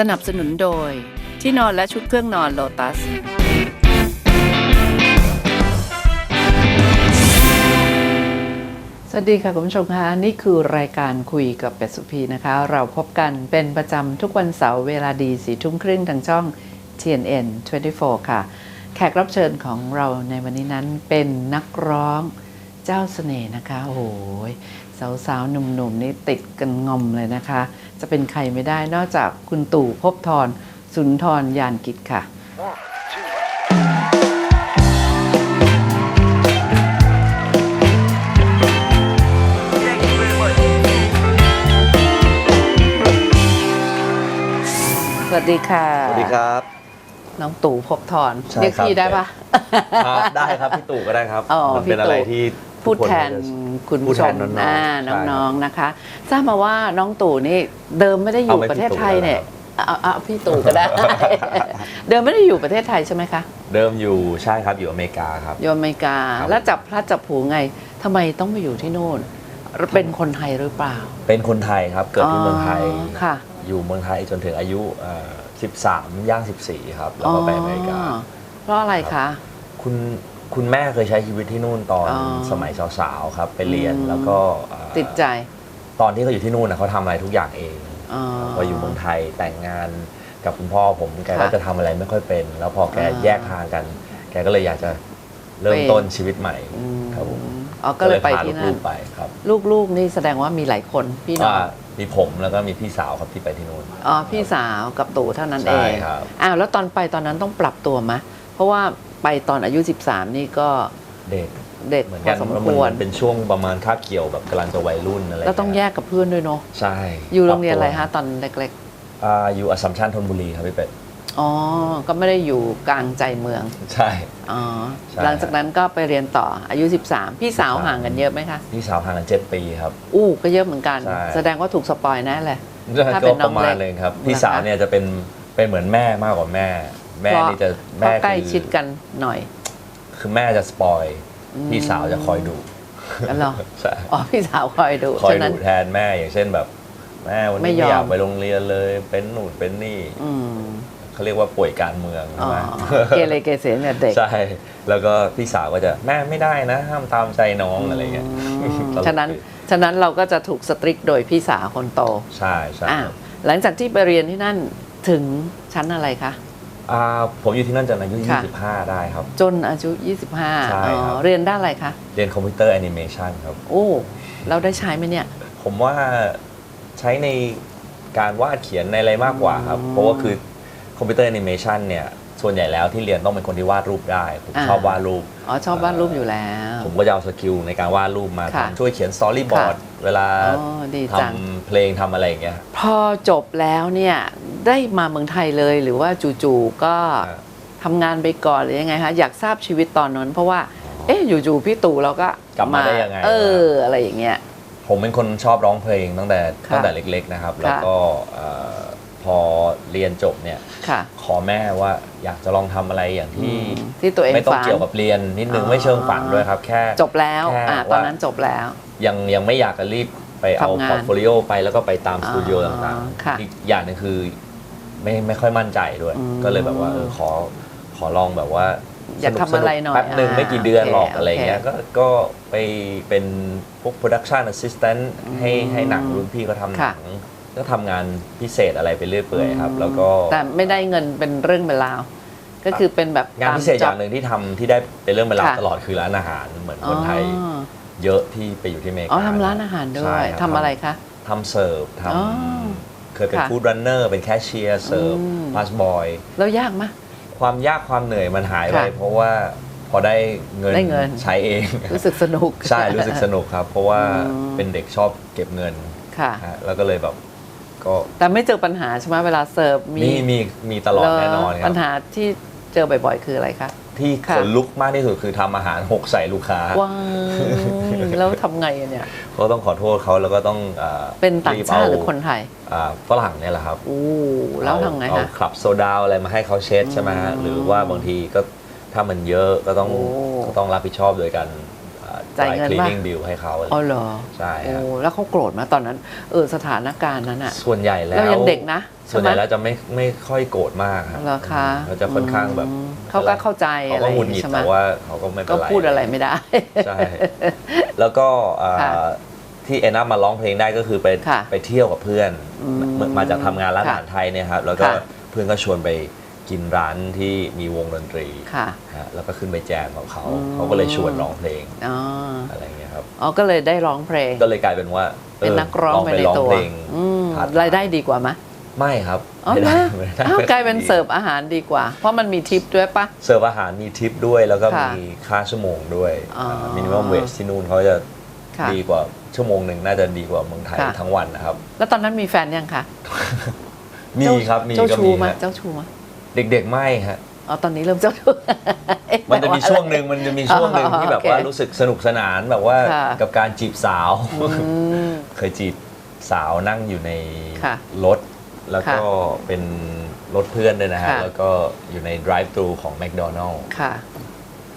สนับสนุนโดย ที่นอนและชุดเครื่องนอนโลตัส สวัสดีค่ะคุณผู้ชมคะนี่คือรายการคุยกับเป็ดสุพีนะคะ เราพบกันเป็นประจำทุกวันเสาร์เวลาดีสี่ทุ่มครึ่งทางช่อง TNN 24 ค่ะ แขกรับเชิญของเราในวันนี้นั้นเป็นนักร้องเจ้าเสน่ห์นะคะ โอ้โห สาวๆ หนุ่มๆ นี่ติดกันงอมเลยนะคะ จะเป็นใครไม่ได้นอกจากคุณตู่ภพบทรสุนทรยานกิจค่ะ สวัสดีค่ะ สวัสดีครับ น้องตู่ภพบทรใช่เรียกครับ พี่ได้ปะครับได้ครับ พี่ตู่ก็ได้ครับ อ๋อมันเป็นพี่ตู่ อะไรที่พูดแทนทุกคคุณพูผู้ดชแทมนน้องๆอ่าใช่ครับน้องๆนะคะ ทราบมาว่าน้องตู่นี่เดิมไม่ได้อยู่เอาไม่ประเทศพี่ตู่ไทยเนี่ยแล้วเอาเอาพี่ตู่ก็ได้ เดิมไม่ได้อยู่ประเทศไทยใช่ไหมคะเดิมอยู่ใช่ครับอยู่อเมริกาครับ อยู่อเมริกาครับ แล้วจับพลัดจับผลูไงทำไมต้องไปอยู่ที่โน่นเป็นคนไทยหรือเปล่าเป็นคนไทยครับ เกิดที่เมืองไทย ค่ะ อยู่เมืองไทยจนถึงอายุเอ่อ 13 ย่าง 14 ครับ แล้วก็ไปอเมริกา เพราะอะไรคะ คุณคุณแม่เคยใช้ชีวิตที่นู่นตอนอ๋อสมัยสาวๆครับ ไปเรียนอืมแล้วก็เอ่อติดใจ ตอนที่เขาอยู่ที่นู่นนะเขาทำอะไรทุกอย่างเองอ๋อพออยู่เมืองไทยแต่งงานกับคุณพ่อผมแกก็ค่ะจะทำอะไรไม่ค่อยเป็น แล้วพอแกอ่าแยกทางกัน แกก็เลยอยากจะเริ่มไปต้นชีวิตใหม่อืมครับผมอ๋อก็เลยไปที่พานั่ลูนกๆไปครับ ลูกๆนี่แสดงว่ามีหลายคนพี่น้องว่า มีผมแล้วก็มีพี่สาวครับที่ไปที่นู่น อ๋อพี่สาวกับตู่เท่านั้นเอใช่งครับ อ้าวแล้วตอนไปตอนนั้นต้องปรับตัวไหมเพราะว่าไปตอนอายุ 13 นี่ก็เด็กเด็กเหมือนพกัอนสมแล้วคมันวรเป็นช่วงประมาณคาบเกี่ยวแบบกำลังจะวัยรุ่นอะไรแล้วต้องแยกกับเพื่อนด้วยเนาะใช่อยู่โรงเรียนอะไรปฮะบตัวตอนเล็ก อ่าอยู่อสสัมชัญธนบุรีครับพี่เป็ดๆ อ๋อ ก็ไม่ได้อยู่กลางใจเมือง ใช่ อ๋อ ใช่ หลังจากนั้นก็ไปเรียนต่ออายุ 13 พี่สาว13ห่างกันเยอะไหมคะ พี่สาวห่างกันเจ็ดปีครับ อู้ก็เยอะเหมือนกัน ใช่ แสดงว่าถูกสปอยแน่เลย ถ้าเป็ก็นน้ปองระมาณเล็กเลยครับนะคะพี่สาวเนี่ยจะเป็นเป็นเหมือนแม่มากกว่าแม่ แม่เพราะนี่จะเพแม่ราะใกล้คือชิดกันหน่อย คือแม่จะสปอยอืมพี่สาวจะคอยดูกันเหรอ ใช่อ๋อ พี่สาวคอยดูคอยฉะนั้น ดูแทนแม่อย่างเช่นแบบ แม่วันไม่นี้ยอม ไม่อยากไปโรงเรียนเลย เป็นหนูนเป็นนี่ อืม เขาเรียกว่าป่วยการเมืองอ๋ใช่อไหมเกเรเกเสเนี่ยเด็ก ใช่ แล้วก็พี่สาวก็จะแม่ไม่ได้นะ ห้ามตามใจน้องอะไรเงี้ยอืมตลกฉะนั้นดีฉะนั้นเราก็จะถูกสตริกโดยพี่สาวคนโต ใช่ใช่อ้าวหลังจากที่ไปเรียนที่นั่นถึงชั้นอะไรคะอ่าผมอยู่ที่นั่นจนอายุค่ะ25 ได้ครับ จนอายุ 25ใช่อ๋ครับอเรียนด้านอะไรคะ เรียนคอมพิวเตอร์แอนิเมชันครับ โอ้ เราได้ใช้ไหมเนี่ย ผมว่าใช้ในการวาดเขียนในอะไรมากกว่าครับ เพราะว่าคือ คอมพิวเตอร์แอนิเมชันเนี่ยส่วนใหญ่แล้วที่เรียนต้องเป็นคนที่วาดรูปได้ผมอ่าชอบวาดรูปอ๋อชอบวาดรูปอยู่แล้ว ผมก็จะเอาสกิลในการวาดรูปมาค่ะทำช่วยเขียนสตอรี่บอร์ดค่ะเวลาอ๋อดีทจังำเพลงทำอะไรอย่างเงี้ยพอจบแล้วเนี่ยได้มาเมืองไทยเลยหรือว่าจู่ๆก็อ่าทำงานไปก่อนหรือยังไงคะอยากทราบชีวิตตอนนั้น เพราะว่าเอ๊ะอยู่ๆพี่ตู่เราก็กลับมาได้ยังไงเอออะไรอย่างเงี้ยผมเป็นคนชอบร้องเพลงตั้งแต่ค่ะตั้งแต่เล็ก ๆนะครับ แล้วก็ เอ่อพอเรียนจบเนี่ยค่ะ ขอแม่ว่าอยากจะลองทำอะไรอย่างที่อืมที่ตัวเองไม่ต้องฝัน เกี่ยวกับเรียนนิดนึงอ๋อ ไม่เชิงฝันด้วยครับแค่ จบแล้วแค่อ่าว่าตอนนั้นจบแล้ว ยังยังไม่อยากจะรีบไปเอาทำงานพอร์ตโฟลิโอไปแล้วก็ไปตามอ๋อสตูดิโอต่างค่ะๆอีกอย่างหนึงคือไม่ไม่ค่อยมั่นใจด้วย อืมก็เลยแบบว่าเออขอขอลองแบบว่าอยากทำอะไรหน่อยแป๊บหนึ่งอ่าไม่กี่เดือนหรอกโอเคอะไรเงี้ยโอเคก็ก็ไปเป็นพวก production assistant ให้อืมให้หนังรุ่นพี่เขาทำหค่ะนัง ก็ทำงานพิเศษอะไรไปเรื่อยเปื่อยครับ แล้วก็แต่ไม่ได้เงินเป็นเรื่องเป็นราว ก็คือเป็นแบบงานพิเศษอย่างหนึ่งนึ่งที่ทำที่ได้เป็นเรื่องเป็นราวค่ะ ตลอดคือร้านอาหารเหมือนคนไทยเยอะที่ไปอยู่ที่อเมริกาอ๋อทำร้านอาหารด้วใช่ยคบทำอะไรคะ ทำเสิร์ฟทอ๋อำเคยเป็นค่ะฟู้ดรันเนอร์เป็นแคชเชียร์เสิร์ฟอืม พาสบอย แล้วยากไหมยความยากความเหนื่อยมันหายไปค่ะเพราะว่าพอได้เงินได้เงิน ใช้เอง รู้สึกสนุก ใช่รู้สึกสนุกครับ เพราะว่าอืม เป็นเด็กชอบเก็บเงินค่ะ ฮะแล้วก็เลยแบบ ก็แต่ไม่เจอปัญหาใช่ไหมเวลาเสิร์ฟมีมีมีมีตลอดแน่นอนครัปับญหาที่เจอบ่อยๆ คืออะไรคะ ที่ค่ะขนลุกมากที่สุดคือทำอาหารหกใส่ลูกค้า ว้ายแล้วทำไงอะเนี่ย ก็ต้องขอโทษเขาแล้วก็ต้องอ่าเป็นต่างชาติหรือเคนไทยอ่าฝรั่งเนี่ยแหละครับอู้แล้วทำไงเอาคะคลับโซดาอะไรมาให้เขาเช็ดใช่ไหมฮะอืมหรือว่าบางทีก็ถ้ามันเยอะก็ต้องโอ้ ก็ต้องรับผิดชอบโดยการ จ่ายเงินคลีปะนิ่งบิลให้เขาอะไรอ๋อเหรอใช่โอ้ฮะแล้วเขาโกรธไหมตอนนั้น เออสถานการณ์นั้นอะส่วนใหญ่แล้วเรายังเด็กนะส่วนใหญ่ช่ไมแล้วจะไม่ไม่ค่อยโกรธมากครับเหรอคะเขาจะค่อนข้างแบบอืมเขาก็เข้าใจเขาอะไรก็หงุดหงิดใช่ไหมแต่ว่าเขาก็ไม่เป็นก็ไรพูดอะไรไม่ได้ใช่แล้วก็อ่าค่ะที่เอ็นับมาร้องเพลงได้ก็คือไปค่ะไปเที่ยวกับเพื่อนอืมมามาจากทำงานร้านอาค่ะหารไทยเนี่ยครับแล้วก็ค่ะเพื่อนก็ชวนไป กินร้านที่มีวงดนตรีค่ะฮะแล้วก็ขึ้นไปแจมกับเขาอืมเขาก็เลยชวนร้องเพลงอ๋ออะไรอย่างเงี้ยครับ อ๋อก็เลยได้ร้องเพลง ก็เลยกลายเป็นว่าเป็นนักร้องลไปไปในร้องตัวเพลง อืมพาร์ทไทม์รายได้ดีกว่าไหมไม่ครับอ๋อไม่เหรได้อไม่ได้อ้าวกลายเป็นเสิร์ฟอาหารดีกว่า เพราะมันมีทิปด้วยปะ เสิร์ฟอาหารมีทิปด้วย แล้วก็ค่ะมีค่าชั่วโมงด้วยอ๋อมินิมัมเวจที่นู่นเขาจะค่ะ ดีกว่าชั่วโมงหนึ่งน่าจะดีกว่าเมืองไทยค่ะ ทั้งวันนะครับ แล้วตอนนั้นมีแฟนยังคะมีเจ้าครับมีเจ้าก็ชูมีมาฮะเจ้าชูมา เด็ก ๆ ไม่ฮะอ๋อตอนนี้เริ่มเจ้าชู้ มันจะมีช่วงหนึ่งมันจะมีช่วงหนึ่งที่แบบว่าโอเครู้สึกสนุกสนานแบบว่าค่ะ กับการจีบสาว อืม เคยจีบสาวนั่งอยู่ในค่ะรถ แล้วก็เป็นรถเพื่อนด้วยนะฮะ ค่ะ แล้วก็อยู่ใน drive thru ของ McDonald's ค่ะ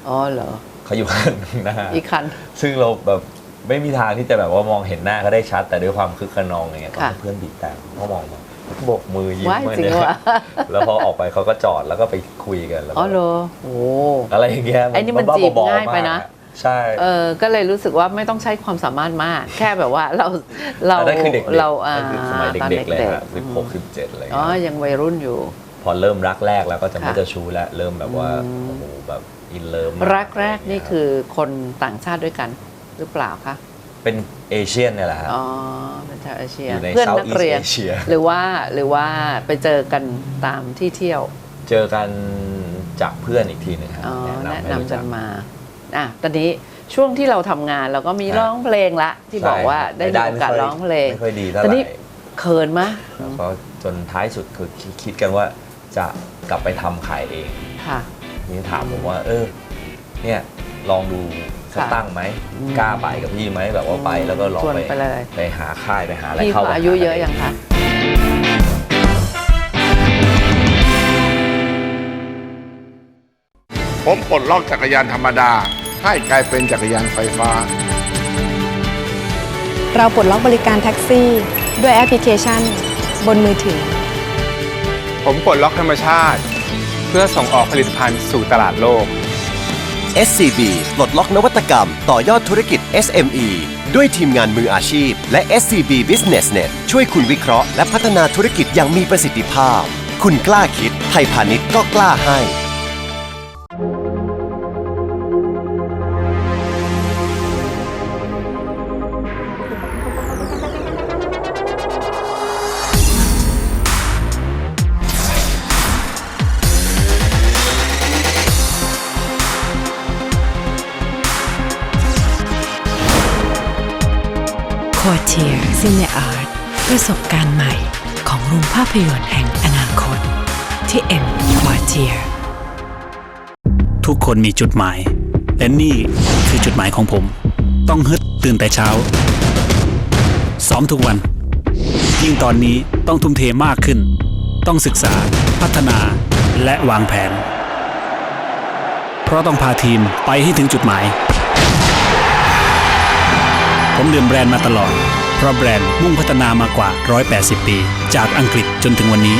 อ๋อเหรอเขาอยู่ข้างหน้า อีกคัน ซึ่งเราแบบไม่มีทางที่จะแบบว่ามองเห็นหน้าเขาได้ชัด แต่ด้วยความคึกขนองอย่างเงี้ยตอนค่ะที่เพื่อนบีบแต่เขามองมา โบกมือยิ้มว้ายมาจริงเนี่ยวะแล้วพอออกไปเขาก็จอดแล้วก็ไปคุยกันแล้วอ๋ก็อเหรอโอ้อะไรอย่างเงี้ยไอ้นี่มันบ้จีบๆอๆง่ายไปนะมกใช่เออก็เลยรู้สึกว่าไม่ต้องใช้ความสามารถมาก แค่แบบว่าเราเราแต่นั่นคือเด็กๆเราอ่านั่นคือสมัยตอนเด็กๆเลยเด็กฮะสิบหกสิบเจ็ดอะไรอ๋อเงี้ยยังวัยรุ่นอยู่ พอเริ่มรักแรกแล้วก็จะไม่ค่ะเจะชู้แล้วเริ่มแบบว่าอืมโอ้โหแบบอินเลิฟรักแรกนี่คือคนต่างชาติด้วยกันหรือเปล่าคะ เป็นเอเชียนเนี่ยแหละฮะ อ๋อเป็นชาวเอเชียอยู่ในเพื่อน Southeast นักเรียน Asia หรือว่าหรือว่าไปเจอกันตามที่เที่ยวเจอกันจากเพื่อนอีกทีหนึงฮะอ๋อแนะแนะนำให้นำรู้กัจันกมาอะตอนนี้ช่วงที่เราทำงานเราก็มีครับร้องเพลงละ ที่บอกว่าได้มีโอกาสร้องเพลง ไม่ค่อยดีเท่าตอนไหร่นี้เขินมะแล้วก็จนท้ายสุดคือคิดคิดกันว่าจะกลับไปทำขายเอง ค่ะ นี่ถามผมว่า เออ เนี่ย ลองดู สักค่ะตั้งไหมอืมกล้าไปกับพี่ไหมแบบว่าไปแล้วก็ลองชวนไปไปเลย ไปหาค่ายไปหาอะไรพี่เข้าเขามาอายุเยอะยังคะผมปลดล็อกจักรยานธรรมดา ให้กลายเป็นจักรยานไฟฟ้า เราปลดล็อกบริการแท็กซี่ ด้วยแอปพลิเคชัน บนมือถือ ผมปลดล็อกธรรมชาติ เพื่อส่งออกผลิตภัณฑ์สู่ตลาดโลก SCB ปลดล็อกนวัตกรรม ต่อยอดธุรกิจ SME ด้วยทีมงานมืออาชีพ และ SCB BusinessNet ช่วยคุณวิเคราะห์และพัฒนาธุรกิจอย่างมีประสิทธิภาพ คุณกล้าคิด ไทยพาณิชย์ก็กล้าให้ ทียซินเนอาร์ตประสบการณ์ใหม่ของโรงภาพยนตร์แห่งอนาคต ที่ M ควอเทียทุกคนมีจุดหมาย และนี่คือจุดหมายของผม ต้องฮึดตื่นแต่เช้า ซ้อมทุกวัน ยิ่งตอนนี้ต้องทุ่มเทมากขึ้น ต้องศึกษา พัฒนาและวางแผน เพราะต้องพาทีมไปให้ถึงจุดหมาย ผมดื่มแบรนด์มาตลอด เพราะแบรนด์มุ่งพัฒนามากว่า 180 ปี จากอังกฤษจนถึงวันนี้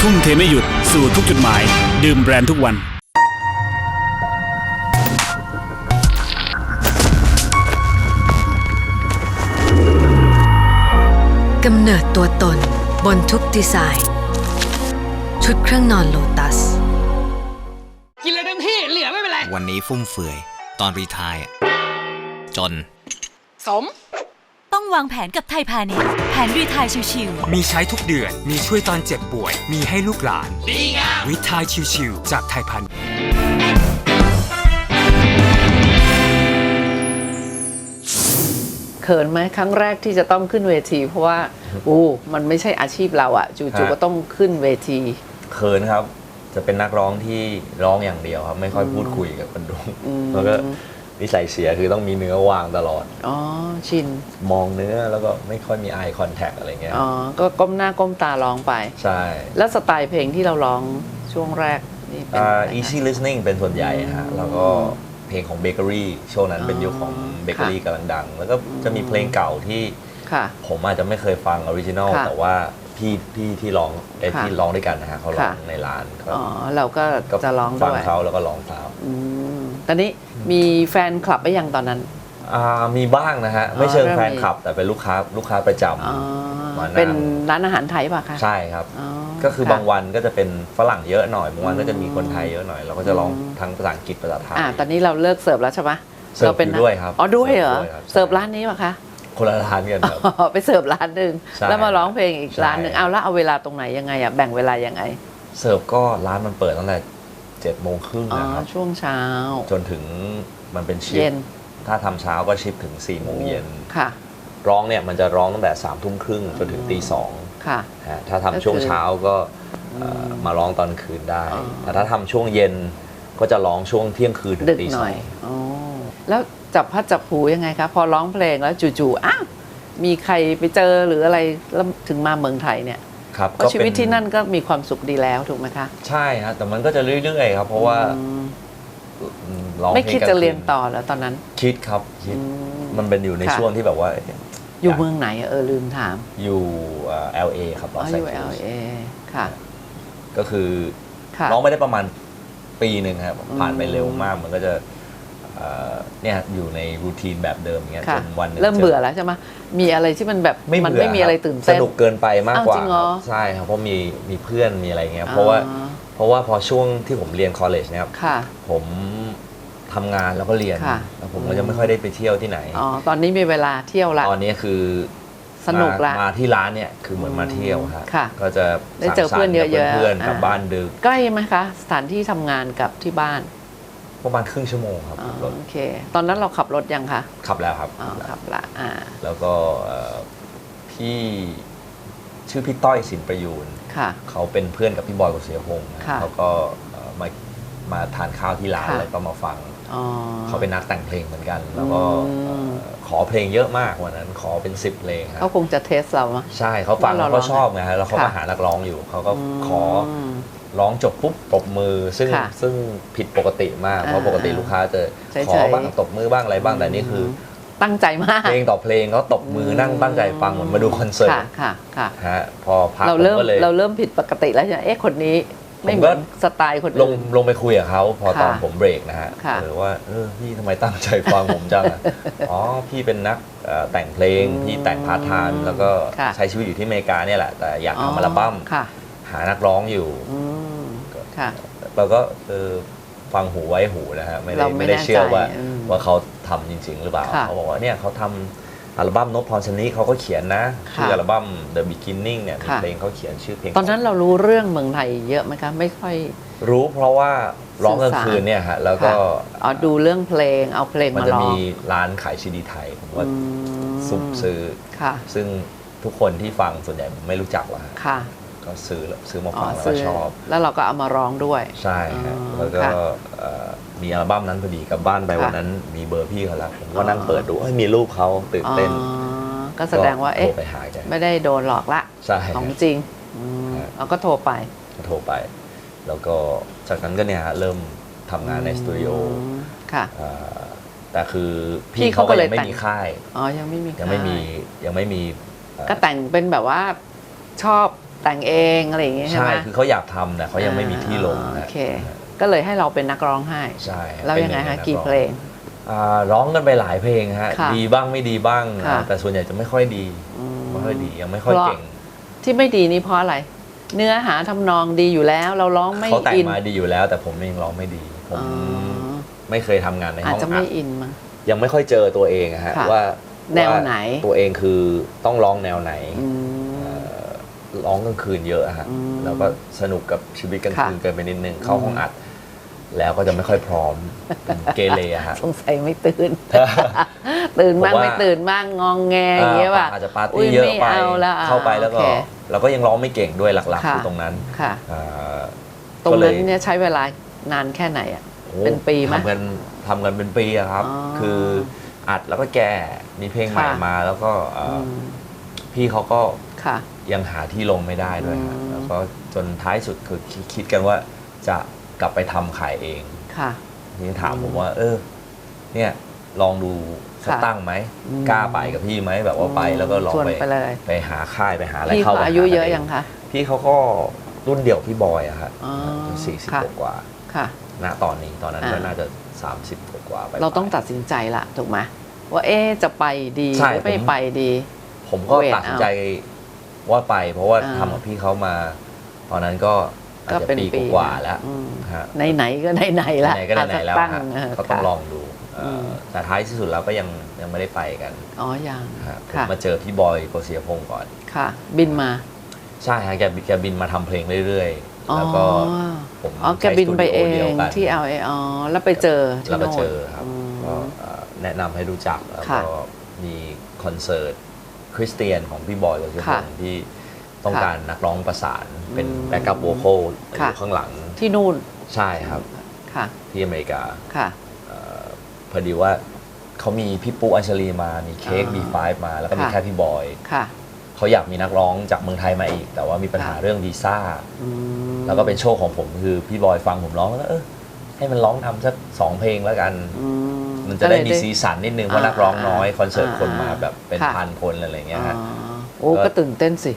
ทุ่มเทไม่หยุดสู่ทุกจุดหมาย ดื่มแบรนด์ทุกวัน กำเนิดตัวตนบนทุกดีไซน์ ชุดเครื่องนอนโลตัสวันนี้ฟุ่มเฟือย ตอนรีไทายอะจนต้อง วางแผนกับไทยพาณิชย์แผนรีไทายชิวมีใช้ทุกเดือน มีช่วยตอนเจ็บป่วย มีให้ลูกหลาน ดีงามวิทายชิวๆจากไทยพันเคขินไหมครั้งแรกที่จะต้องขึ้นเวที เพราะว่าโอ้มันไม่ใช่อาชีพเราอะจู่ๆฮะก็ต้องขึ้นเวที เขินครับ จะเป็นนักร้องที่ร้องอย่างเดียวครับ ไม่ค่อยพูดคุยกับคนดูอืมแล้วก็ นิสัยเสียคือต้องมีเนื้อวางตลอด อ๋อ ชิน มองเนื้อแล้วก็ไม่ค่อยมี eye contact อะไรเงี้ย อ๋อ ก็ก้มหน้าก้มตาร้องไป ใช่ แล้วสไตล์เพลงที่เราร้องช่วงแรกนี่เป็นอ่าอะไรคะ easy listening เป็นส่วนใหญ่ฮะ แล้วก็เพลงของเบเกอรี่ช่วงนั้นเป็นยุคของเบเกอรี่กำลังดัง แล้วก็จะมีเพลงเก่าที่ค่ะผมอาจจะไม่เคยฟังออริจินอลค่ะแต่ว่าพี่พี่ที่ร้องเอ้ยค่ะที่ร้องด้วยกันนะฮะเขาร้องค่ะในร้านก็อ๋อเราก็ก็จะร้องฟัด้วยเขาแล้วก็ร้องตามอืม ตอนนี้มีแฟนคลับไปยังตอนนั้น อ่ามีบ้างนะฮะอ๋อไม่เชิงเริ่มแฟนมีคลับ แต่เป็นลูกค้าลูกค้าประจอ๋อำมานั่งเป็นร้านอาหารไทยป่ะคะใช่ครับอ๋อก็คือค่ะบางวันก็จะเป็นฝรั่งเยอะหน่อยบางวันก็จะมีคนไทยเยอะหน่อย เราก็จะร้องอืมทั้งภาษาอังกฤษภาษาไทยอ่าตอนนี้เราเลิกเสิร์ฟแล้วใช่ปะเสิร์ฟอยู่ด้วยครับอ๋อด้วยเหรอเสิร์ฟด้วยครับเสิร์ฟร้านนี้ป่ะคะคนละร้านกันครับอ๋อไปเสิร์ฟร้านหนึ่งใช่แล้วมาร้องเพลงอีกใช่ร้านหนึ่งเอาแล้วเอาเวลาตรงไหนยังไงอะแบ่งเวลายังไง เสิร์ฟก็ร้านมันเปิดตั้งแต่ เจ็ดโมงครึ่งอ๋อนะครับ ช่วงเช้า จนถึงมันเป็นชิเย็ปนถ้าทำเช้าก็ชิปถึง4ี่โมงเย็น ค่ะ ร้องเนี่ยมันจะร้องตั้งแต่3ามทุ่มครึ่งจนถึงตีสองค่ะ ฮะถ้าทำก็คือช่วงเช้าก็เอ่ออมาร้องตอนคืนได้ อ๋อ แต่ถ้าทำช่วงเย็นก็จะร้องช่วงเที่ยงคืนถึดึงกตีหสน่ออยงอ๋อแล้วจับพัดจับผูยังไงคะ พอร้องเพลงแล้วจู่ๆอ้าวมีใครไปเจอหรืออะไรแล้วถึงมาเมืองไทยเนี่ย ครับเพราะชีวิตก็เป็ที่นั่นก็มีความสุขดีแล้วถูกไหมคะ ใช่ฮะแต่มันก็จะเรื่อยๆครับ เพราะว่าอืมอืมร้องไม่เพลงคิดกลางจะเรียนคืต่อแล้วตอนนั้น คิดครับคิดอืมมันเป็นอยู่ในค่ะช่วงที่แบบว่า อยู่เมืองไหนอะเออลืมถาม อยู่เอ่อ LA ครับอ๋อ Los อยู่ Angeles LA ค่ะ ก็คือค่ะร้องไม่ได้ประมาณปีหนึ่งครับอืมผ่านไปเร็วมากมันก็จะ เอ่อเนี่ยอยู่ในรูทีนแบบเดิมอย่างเงี้ยจค่ะนวันหนึงเริ่มจเบื่อแล้วใช่ไหมมีอะไรที่มันแบบไม่มันเบื่อไม่มีอะไรคบตื่นสเต้นนุกเกินไปมากกว่าอ้าวจริงเหรอครับใช่ครับเพราะมีมีเพื่อนมีอะไรเงี้ยเพราะว่าอ๋อเพราะว่าพอช่วงที่ผมเรียนคอลเลจเนี่ยครับค่ะผมทำงานแล้วก็เรียนค่ะแล้วผมก็จะไม่ค่อยได้ไปเที่ยวที่ไหนอ๋อตอนนี้มีเวลาเที่ยวละตอนนี้คือสนุกละมามาที่ร้านเนี่ยคือเหมือนมาเที่ยวฮะค่ะก็จะได้เจอเพื่อนเยอะๆสังสรรค์กับเพื่อนๆอ่ากลับบ้านดึกใกล้ไหมคะสถานที่ทำงานกับที่บ้าน ประมาณครึ่งชั่วโมงครับอ๋อรถโอเค ตอนนั้นเราขับรถยังคะขับแล้วครับอ๋อขับละอ่าแล้วก็เอ่อพี่ชื่อพี่ต้อยสินประยูนค่ะเขาเป็นเพื่อนกับพี่บอยกุศลพงศ์นะค่ะเขาก็เอ่อมามาทานข้าวที่ร้านค่ะแล้วก็มาฟังอ๋อเขาเป็นนักแต่งเพลงเหมือนกัน แล้วก็อืมเอ่อขอเพลงเยอะมากวันนั้น ขอเป็น10เพลงครัเขาบคงจะเทสเรามะใช่เขาฟังว่าแล้วเราก็ชอบไงฮะแล้วเขาก็ค่ะหานักร้องอยู่เขาก็อืมขอ ร้องจบปุ๊บตบมือ ซึ่งค่ะซึ่งผิดปกติมาก เพราะอ่าปกติลูกค้าจะเฉยๆ ขอบ้างตบมือบ้างอะไรบ้างแต่นี่คือตั้งใจมากเพลงต่อเพลงเขาตบมือนั่งตั้งใจฟังเหมือนมาดูคอนเสิร์ตค่ะค่ะค่ะ ฮะพอพักเราผมเริ่มก็เลย เราเริ่มผิดปกติแล้วใช่ไหมเอ๊ะคนนี้ไม่ผมเหก็มือนสไตล์คนลงอื่น ลงไปคุยกับเขาพอตอนค่ะผมเบรกนะฮะค่ะเออว่าเออพี่ทำไมตั้งใจฟังผมจังอะ อ๋อพี่เป็นนักเอ่อแต่งเพลง อืมพี่แต่งพาร์ทไทม์แล้วก็ค่ะ ใช้ชีวิตอยู่ที่อเมริกาเนี่ยแหละแต่อยากทำอัลบั้ม ค่ะ หานักร้องอยู่อืมค่ะ เราก็เออฟังหูไว้หูนะฮะไม่ได้เราไม่ไม่ได้เชื่อว่าแน่ใจอืมว่าเขาทำจริง ๆ หรือเปล่าค่ะเขาบอกว่าเนี่ยเขาทำอัลบั้มนพพรชนิเขาก็เขียนนะค่ะชื่ออัลบั้ม The Beginning เนี่ยมีค่ะ เพลงเขาเขียนชื่อเพลงตอนนั้นเรารู้เรื่องเมืองไทยเยอะไหมคะ ไม่ค่อย รู้เพราะว่าร้องกลางสื่อสาร คืนเนี่ยฮะแล้วก็ค่ะอ๋อดูเรื่องเพลงเอาเพลงมันมาจะร้องมีร้านขายซีดีไทยผมว่าอืมสุ่มซื้อ ค่ะซึ่งทุกคนที่ฟังส่วนใหญ่ผมไม่รู้จักหรอกฮะค่ะ ก็ซื้อซื้อมาอ๋อฟังแล้วซื้ก็อชอบ แล้วเราก็เอามาร้องด้วย ใช่ฮะอ๋อแล้วก็ค่ะเอ่อมีอัลบั้มนั้นพอดีกลับบ้านไปค่ะวันนั้น มีเบอร์พี่เขาแล้วผมก็อ๋อนั่งเปิดดูเอ้ยมีรูปเขาตื่นเต้นอ๋อก็แสดงว่าเอ๊ะโทรไปหาแกไม่ได้โดนหลอกละใช่ของฮะจริงอืมเราก็โทรไปก็โทรไป แล้วก็จากนั้นก็เนี่ยฮะเริ่มทำงานในสตูดิโออืมค่ะเอ่อแต่คือพี่พี่เขาเขาก็ก็เลยยังไม่แต่งมีค่าย อ๋อ ยังไม่มียังไม่มีค่ยังไม่มีเอ่อก็แต่งเป็นแบบว่าชอบ แต่งเองอะไรอย่างเงี้ยใช่ใช่ไหมคือเขาอยากทำแต่เขายังไม่มีที่ลงอ่านะโอเค ก็เลยให้เราเป็นนักร้องให้ ใช่แล้วยังไงป็นหฮะในกี่นัร้อเพลง อ่าร้องกันไปหลายเพลงฮะค่ะดีบ้างไม่ดีบ้างค่ะ แต่ส่วนใหญ่จะไม่ค่อยดีอืม ไม่ค่อยดียังไม่ค่อยเพราะ เก่งที่ไม่ดีนี่เพราะอะไร เนื้อหาทำนองดีอยู่แล้ว เราร้องไม่เขาแต่งอินมาดีอยู่แล้ว แต่ผมเองร้องไม่ดีผมอ๋อไม่เคยทำงานในอาจห้องจะอัไม่ดอินมั้ง ยังไม่ค่อยเจอตัวเองอะฮะค่ะว่าแนวาไหนตัวเองคือต้องร้องแนวไหน อืมเอ่อ ร้องกลางคืนเยอะอะฮะอืมแล้วก็สนุกกับชีวิตกลางคืนค่ะเกินไปนิดนึงเข้าห้องอัด แล้วก็จะไม่ค่อยพร้อมเกเรอะฮะสงสัยไม่ตื่น ตื่นบ้างผมว่าไม่ตื่นบ้างงองแงอย่างเงี้ยป่ะอาจจะปาร์อุ๊ตี้เยอะม่ไปเอาละอ่เข้าไปแล้วก็โอเคเราก็ยังร้องไม่เก่งด้วยหลักๆค่ะคือตรงนั้นค่ะอ่าตรงก็ลนั้นเนี่ยใช้เวลานานแค่ไหนอะโอ้เป็นปีไหมทำกันทำกันเป็นปีอะครับอ๋อคืออัดแล้วก็แก้มีเพลงใหม่ค่ะมาแล้วก็เอ่ออมพี่เขาก็ ค่ะ ยังหาที่ลงไม่ได้ด้วยฮะอืมแล้วก็จนท้ายสุดคือคิดคิดกันว่าจะกลับไปทำขายเองค่ะนี่ถามผมว่า เออ เนี่ยลองดูสักค่ะตั้งไหมอืมกล้าไปกับพี่ไหมแบบว่าไปแล้วก็ลองชวนไปไปเลยไปหาค่ายไปหาอะไรพี่เข้าเขาไปอายุหกัเยอะงยังคะพี่เขาก็รุ่นเดียวกับพี่บอยอะฮะอ๋อสี่สิบค่ะกว่าค่ะณตอนนี้ตอนนั้นก็อ่าน่าจะ 30กว่าๆไป เราต้องตัดสินใจละถูกไหมว่าเอ๊ะจะไปดีหใช่รือไม่ผมไปดี ผมก็เวทตัดสินใจ ว่าไป เพราะว่าอ่า ทำกับพี่เขามา ตอนนั้นก็อาจก็จะเป็นปีปีกว่าๆแล้วอืมฮะ ไหนๆก็ไหนๆละไหนก็ไหนๆแล้วตั้งฮะเออก็ต้องค่ะ ลองดูเอ่ออม แต่ท้ายที่สุดแล้วก็ยังยังไม่ได้ไปกันอ๋อยังฮะผมค่ะมาเจอพี่บอยโกเสียพงศ์ก่อน ค่ะ บินมา ใช่ฮะแกแกบินมาทำเพลงเรื่อยอ๋อๆแล้วก็ผมอ๋อแกใช้บินไปเอสตูดิโดียวงกันที่เอาอ๋อแล้วไปเจอที่แล้วก็โน่นเจอครับอืมก็เอ่อแนะนำให้รู้จักแล้วค่ะ ก็มีคอนเสิร์ต คริสเตียนของพี่บอยโกเสียพค่ะงศ์ที่ต้องค่ะการนักร้องประสานเป็นอืมแบ็กอัพโวคอลอค่ะยู่ข้างหลังที่นู่นใช่ครับค่ะที่อเมริกาค่ะเอ่อพอดีว่าเขามีพี่ปุ๊อัญชลีมามีเค้กอ่า B5 มาแล้วก็มีค่ะแค่พี่บอยค่ะเขาอยากมีนักร้องจากเมืองไทยมาอีก แต่ว่ามีปัญหาค่ะเรื่องวีซ่าอืมแล้วก็เป็นโชคของผมคือพี่บอยฟังผมร้องแล้วเออให้มันร้องทำสักสองเพลงแล้วกันอื มันจะได้ก็เลยมีสีสันนิดนึงเพราะอ่านักร้องน้อยคอนเสิร์ตอ่าคนมาแบบเป็นค่ะพันคนอะไรเงี้ยอ๋อฮะโอ้ก็ก็ตื่นเต้นสิ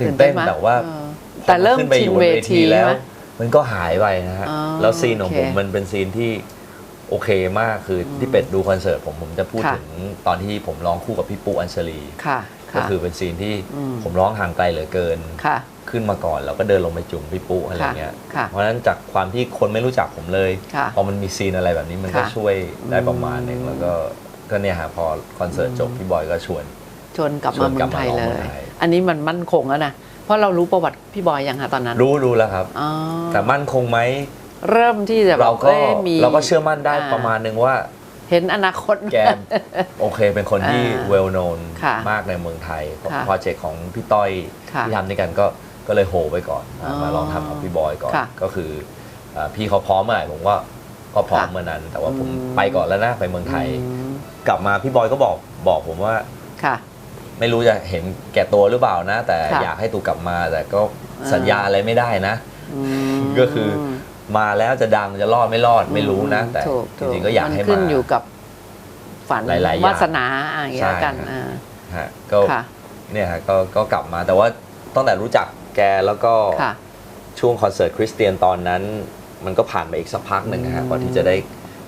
ตื่นเต้นไหมแต่ว่าเออแต่เริ่มพอขึ้นไปชิอนยู่บนเวเวทีทีแล้วไหมมันก็หายไปนะฮะอ๋อแล้วซีนของผมโอเคมันเป็นซีนที่โอเคมากคืออมที่เป็ดดูคอนเสิร์ตผมผมจะพูดค่ะถึงตอนที่ผมร้องคู่กับพี่ปุ๊อัญชลีค่ะก็ค่ะคือเป็นซีนที่อืมผมร้องห่างไกลเหลือเกินค่ะ ขึ้นมาก่อน แล้วก็เดินลงไปจุ่มพี่ปุ๊อะไรค่ะเงี้ยค่ะเพราะฉะนั้นจากความที่คนไม่รู้จักผมเลยค่ะพอมันมีซีนอะไรแบบนี้มันก็ค่ะช่วยได้ประมาณหนึ่งอืมแล้วก็ก็เนี่ยฮะพอคอนเสิร์ตจบอืมพี่บอยก็ชวน ชวนกลับชวมานเมืกลัอบงมาไทยร้องเลเมือยงไทยอันนี้มันมั่นคงแล้วนะเพราะเรารู้ประวัติพี่บอยยังคะตอนนั้น รู้รู้แล้วครับอ๋อแต่มั่นคงไหมเริ่มที่จะแบบเราก็อ้ยมีเราก็เชื่อมั่นได้อ่าประมาณหนึ่งว่า เห็นอนาคตแกโอเคเป็นคนที่อ่า well known ค่ะมากในเมืองไทยค่ะโปรเจกต์ของพี่ต้อยค่ะที่ทำด้วยกันก็ ก็เลยโหไปก่อนอ๋อมาลองทำกับพี่บอยก่อน ค่ะก็คืออ่าพี่เขาพร้อมเมื่อไหร่ผมก็ก็พร้อมค่ะเมื่อนั้น แต่ว่าผมอืม ไปก่อนแล้วนะไปเมืองไทย อืมกลับมาพี่บอยก็บอกบอกผมว่า ค่ะ ไม่รู้จะเห็นแก่ตัวหรือเปล่านะ แต่ค่ะอยากให้ตูกลับมาแต่ก็อ่า สัญญาอะไรไม่ได้นะ อืมก็คือ มาแล้วจะดังจะรอดไม่รอดไม่รู้นะ แต่ถูกจถูริงๆก็อยากมันให้ขึ้นมาอยู่กับฝันหลายๆอย่างวาสนาอย่างเงี้ยใช่กันครับ อ่าฮะก็ค่ะ เนี่ยฮะก็ก็กลับมาแต่ว่าตั้งแต่รู้จัก แกแล้วก็ค่ะ ช่วงคอนเสิร์ตคริสเตียนตอนนั้น มันก็ผ่านไปอีกสักพักหนึ่งนะฮะอืมกว่าที่จะได้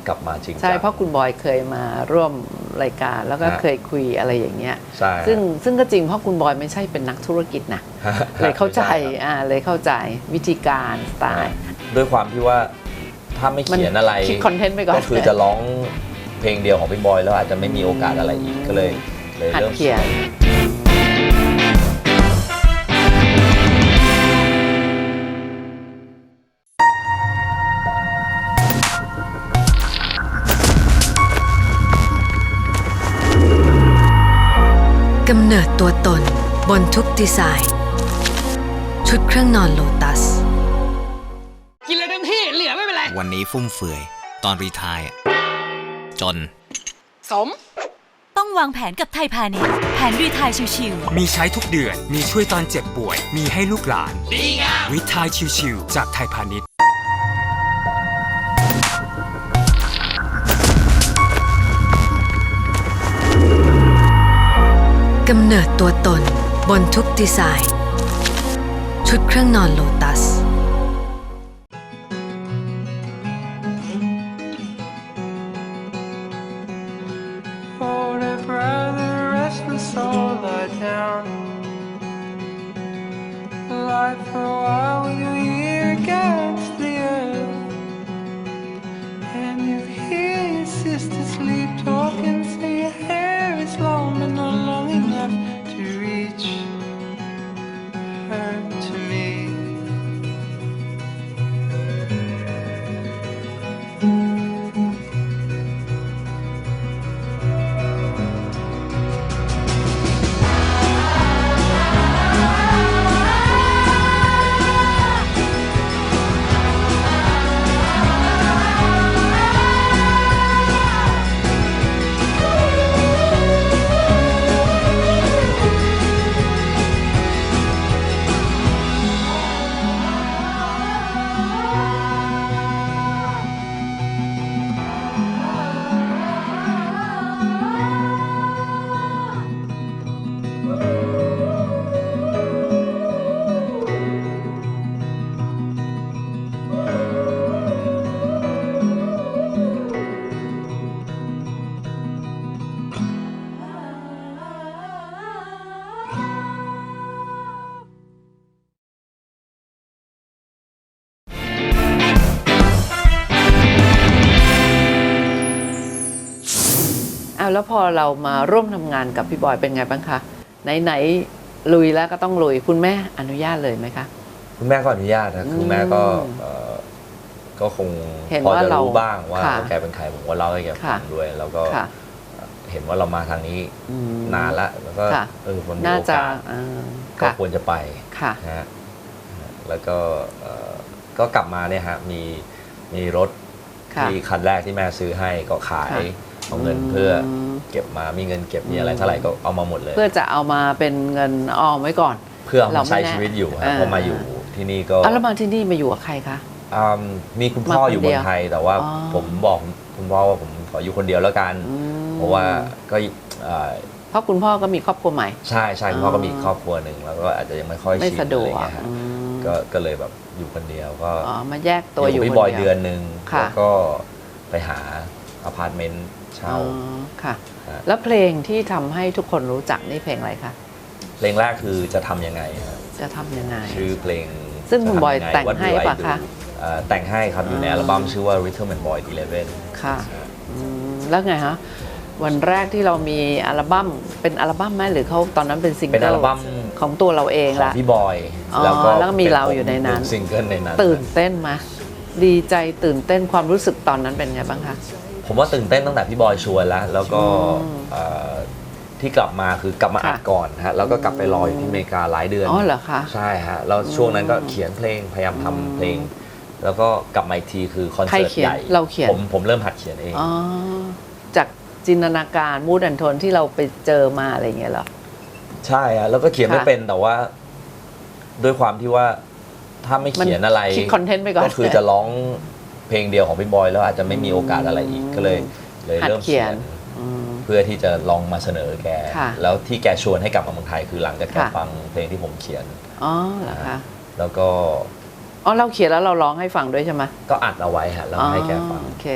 กลับมาจริงจัง ใช่เพราะคุณบอยเคยมาร่วมรายการแล้วก็ฮะ เคยคุยอะไรอย่างเงี้ย ใช่ซึ่งซึ่งก็จริงเพราะคุณบอยไม่ใช่เป็นนักธุรกิจนะฮะเลยเข้าใจไม่ช่ครับอ่าเลยเข้าใจวิธีการสไตล์ด้วยความที่ว่าถ้าไม่เขียนอะไร คิดคอนเทนต์ไปก่อน ก็คือจะร้องเพลงเดียวของพี่บอยแล้วอาจจะไม่มีโอกาสอะไรอีกก็เลยเลยหัดเริ่ม เขียน กำเนิดตัวตนบนทุกดีไซน์ ชุดเครื่องนอนโลตัส กินเลยเต็มที่เหลือไม่เป็นไร วันนี้ฟุ่มเฟือย ตอนรีไทายอะจน สม ต้องวางแผนกับไทยพาณิชย์แผนรีไทยชิวๆมีใช้ทุกเดือน มีช่วยตอนเจ็บป่วย มีให้ลูกหลาน ดีงามวิทายชิวๆจากไทยพาณิชย์ กำเนิดตัวตนบนทุกดีไซน์ ชุดเครื่องนอนโลตัส Life for a while. แล้วพอเรามาร่วมทำงานกับพี่บอยเป็นไงบ้างคะไหนๆลุยแล้วก็ต้องลุยคุณแม่อนุญาตเลยไหมคะคุณแม่ก็อนุญาตนะคือแม่ก็เอ่อก็คงเห็นพอว่าจะเรารู้บ้างว่าค่ะแกเป็นใครผมก็เล่าให้แกฟัค่ะงด้วย แล้วก็ค่ะเห็นว่าเรามาทางนี้อืมนานละแล้วก็ค่ะเออมันมีน่าโอจะกาสเอ่อก็ค่ะควรจะไปค่ะนะฮะแล้วก็เอ่อก็กลับมาเนี่ยฮะมีมีรถค่ะที่คันแรกที่แม่ซื้อให้ก็ขายค่ะ เอาเงินอืมเพื่อเก็บมามีเงินเก็บมีอะไรอืมเท่าไหร่ก็เอามาหมดเลย เพื่อจะเอามาเป็นเงินออมไว้ก่อน เพื่อเอาเรามาไม่ใช้แน่ชีวิตอยู่อ่าฮะเพราะมาอยู่ที่นี่ก็อะแล้วมาที่นี่มาอยู่กับใครคะอืมมีคุณพ่อมาคนอยู่เดีเมืยอวงไทยแต่ว่าอ๋อผมบอกคุณพ่อว่าผมขออยู่คนเดียวแล้วกันอืมเพราะว่าก็เอ่อเพราะคุณพ่อก็มีครอบครัวใหม่ ใช่ใช่คุณพ่อก็มีอ๋อครอบครัวหนึ่งแล้วก็อาจจะยังไม่ค่อยไม่ชินสะดอะไรวกเงี้ยฮะอืมก็ก็เลยแบบอยู่คนเดียวก็อ๋อมาแยกตัวอยู่กับพี่คนบอยเดียวเดือนหนึ่งค่ะแล้วก็ไปหาอพาร์ตเมนต์ เช่าอ๋อค่ะฮะแล้วเพลงที่ทำให้ทุกคนรู้จักนี่เพลงอะไรคะเพลงแรกคือจะทำยังไงฮะจะทำยังไง ชื่อเพลง ซึ่งคุณจะทำบอยงไแต่ง What Do ให้ I ปะ Do คะเอ่อแต่งให้ครับอยู่ในอ๋ออัอัลบั้มชื่อว่า Rhythm and Boy 11ค่ะอืมแล้วไงฮะวันแรกที่เรามีอัลบั้มเป็นอัลบั้มไหมหรือเขาตอนนั้นเป็นซิงเป็นเกิอัลลบั้มของตัวเราเองของละพี่บอยอ๋อแล้วก็แล้วก็มีเราอยู่ในนั้นเป็ซิงเกิลในนั้นตื่นเต้นไหมดีใจตื่นเต้นความรู้สึกตอนนั้นเป็นไงบ้างคะ ผมว่าตื่นเต้นตั้งแต่พี่บอยชวนแล้ว แล้วก็อืมเอ่อที่กลับมาคือกลับมาอัดค่ะก่อนฮะแล้วก็กลับไปรออยู่ที่อเมริกาหลายเดือนอ๋อเหรอคะใช่ฮะแล้วช่วงนั้นก็เขียนเพลงพยายามทำเพลง แล้วก็กลับมาอีกทีคือคอนใครเสิร์ตเขียนใหญ่เราเขียนผมผมเริ่มหัดเขียนเองอ๋อจากจินตนาการมูดแอนโทนที่เราไปเจอมาอะไรอย่างเงี้ยเหรอใช่ฮะแล้วก็เขียนไม่ค่ะเป็นแต่ว่า ด้วยความที่ว่าถ้าไม่เขียนอะไรคิดคอนเทนต์ไปก่อนก็คือจะร้อง เพลงเดียวของพี่บอยแล้วอาจจะไม่มีโอกาสอะไรอีกก็เลยเลยหัดเริ่มเขีเขียยนนอืมเพื่อที่จะลองมาเสนอแกค่ะแล้วที่แกชวนให้กลับมาเมืองไทยคือหลังจากแกค่ะฟังเพลงที่ผมเขียนอ๋อเหรอคะแล้วก็อ๋อเราเขียนแล้วเราร้องให้ฟังด้วยใช่ไหมก็อัดเอาไว้ฮะแล้วให้แกฟังอ๋อโอเค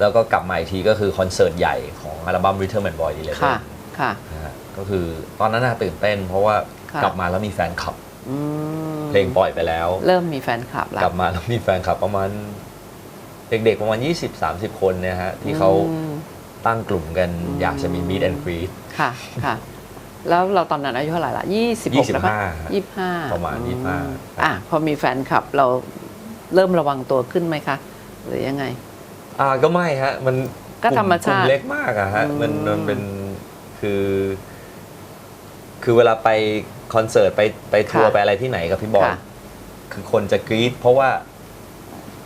แล้วก็กลับมาอีกทีก็คือคอนเสิร์ตใหญ่ของอัลบั้ม Rhythm and Boy ดีเลยค่ะค่ะนะฮะก็คือตอนนั้นน่าตื่นเต้น เพราะว่าค่ะกลับมาแล้วมีแฟนคลับอืมเพลงปล่อยไปแล้ว เริ่มมีแฟนคลับแล้วกลับมาแล้วมีแฟนคลับประมาณ เด็กๆประมาณ 20-30 คนเนี่ยฮะที่เขาอืมตั้งกลุ่มกันอยากจะมี meet and greet ค่ะค่ะ แล้วเราตอนนั้นอายุเท่าไหร่ละยี่สิบหกแล้วปะ25ยี่สิบห้าประมาณอื25อะพอมีแฟนคลับเราเริ่มระวังตัวขึ้นไหมคะ หรือยังไง อ่าก็ไม่ฮะ มันก็ธรรมชาติกลุ่เล็กมากอะฮะอืมมันมันเป็นคือ คือเวลาไปคอนเสิร์ตไปไปทัวร์ค่ะไปอะไรที่ไหนกับพี่บอยค่ะคือคนจะกรี๊ดเพราะว่า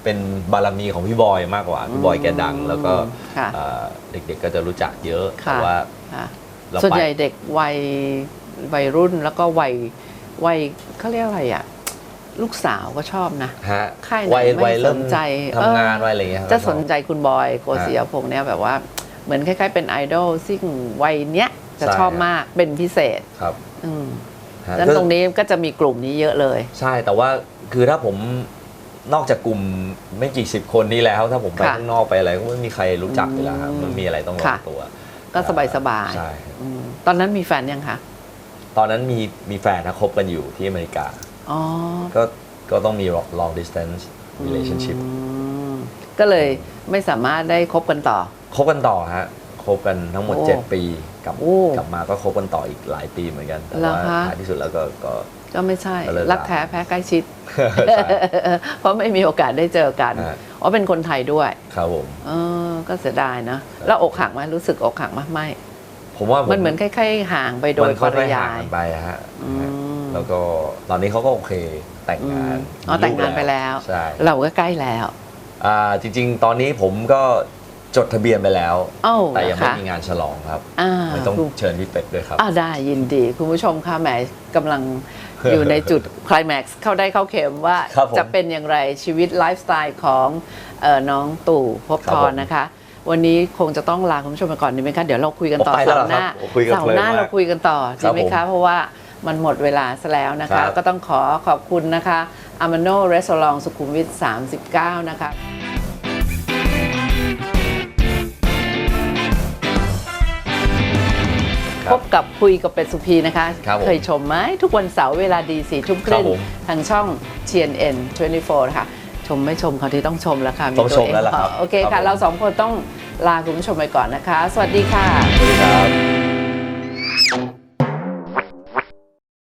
เป็นบารมีของพี่บอยมากกว่า พี่บอยแกดัง แล้วก็ค่ะเอ่อเด็กๆก็จะรู้จักเยอะค่ะ แต่ว่าค่ะเราส่วนไป ใหญ่เด็กวัยวัยรุ่นแล้วก็วัยวัยเขาเรียกอะไรอะ ลูกสาวก็ชอบนะ ฮะค่ายไหนวัยไม่วัยเริ่มสนใจทำงานเออ วัยอะไรอย่างเงี้ยครับ จะสนใจคุณบอยโกศิยพงษ์เนี่ยแบบว่าเหมือนคล้าย ๆ เป็นไอดอลซึ่งวัยเนี้ยจะชอบมากเป็นพิเศษ ครับอืมฮะดังนั้นตรงนี้ก็จะมีกลุ่มนี้เยอะเลย ใช่แต่ว่าคือถ้าผม นอกจากกลุ่มไม่กี่สิบคนนี้แล้ว ถ้าผมไปค่ะข้างนอกไปอะไรก็ไม่มีใครรู้จักอยู่แล้วครับอืมมันมีอะไรต้องระวัค่ะ งตัวก็สบายสบายใช่ๆอืมตอนนั้นมีแฟนยังคะตอนนั้นมีมีแฟนนะคบกันอยู่ที่อเมริกา อ๋อก็ก็ต้องมี long distance relationship อืมก็เลยไม่สามารถได้คบกันต่อ คบกันต่อฮะคบกันทั้งหมด โอ้7 ปีกลับโอ้กลับมาก็คบกันต่ออีกหลายปีเหมือนกันแต่เหรอว่าคะ ท้ายที่สุดแล้วก็ก็ ก็ไม่ใช่ก็เลิกรักแท้แพ้ใกล้ชิดใช่เพราะไม่มีโอกาสได้เจอกันฮะอ๋อเป็นคนไทยด้วย ครับผมเออก็เสียดายนะ แล้วอกหักไหมรู้สึกอกหักไหมไม่ผมว่ามันเหมือนคล้ายๆห่างไปโดยมันปค่อริยๆห่ายางยกันไปอะฮะอืมแล้วก็ตอนนี้เขาก็โอเคแต่งงานอ๋อแต่งงานไปแล้วใช่เราก็ใกล้แล้วอ่าจริง ๆ ตอนนี้ผมก็ จดทะเบียนไปแล้ว เอ้าแต่ยังไม่เหรอคะมีงานฉลองครับอ่า ไม่ต้องเชิญพี่เป็ดด้วยครับ อ่าได้ยินดี คุณผู้ชมค่ะแหมกำลังอยู่ในจุด ไคลแม็กซ์เข้าได้เข้าเข็มว่าครับผมจะเป็นอย่างไรชีวิตไลฟ์สไตล์ของเออน้องตู่ภพบครับทผรมนะคะ วันนี้คงจะต้องลาคุณผู้ชมไปก่อนดีไหมคะ เดี๋ยวเราคุยกันต่อผมไปแล้วเสาร์หน้าครับผมคุยกันเสาร์หน้าเพลินมากเราคุยกันต่อครัดีบไหมผมคะเพราะว่ามันหมดเวลาซะแล้วนะครัคะ บ ก็ต้องขอขอบคุณนะคะอ m a โนเรส a u องสุขุมวิท39 นะคะ พบกับคุยกับเป็ดสุพีนะคะ ครับผมเคยชมไหมทุกวันเสาร์เวลาดีสี่ทุ่มครึ่คงรับผมทางช่อง TNN 24นะคะชมไม่ชมเขาที่ต้องชมแล้วค่ะต้องชมแล้วล่ะครับโอเคครัค่ะ บผม เราสองคนต้องลาคุณผู้ชมไปก่อนนะคะ สวัสดีค่ะ สวัสดีครับ